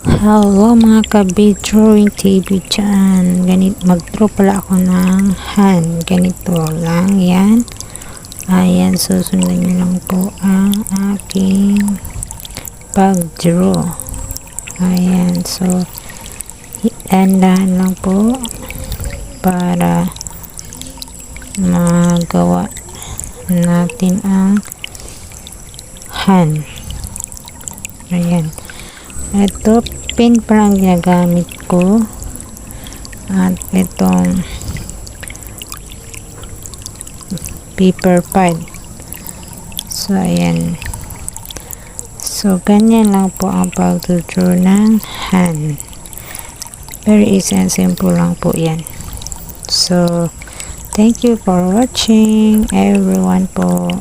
Hello mga ka-drawing TV dyan. Ganit, mag-draw pala ako ng hand. Ganito lang yan. Ayan, susundan nyo lang po ang aking pag-draw. Ayan, so dahan-dahan lang po para magawa natin ang hand. Ayan. Ito, pen pa ang ginagamit ko. At itong paper pad. So, ayan. So, ganyan lang po ang pag-draw ng hand. Very easy and simple lang po yan. So, thank you for watching everyone po.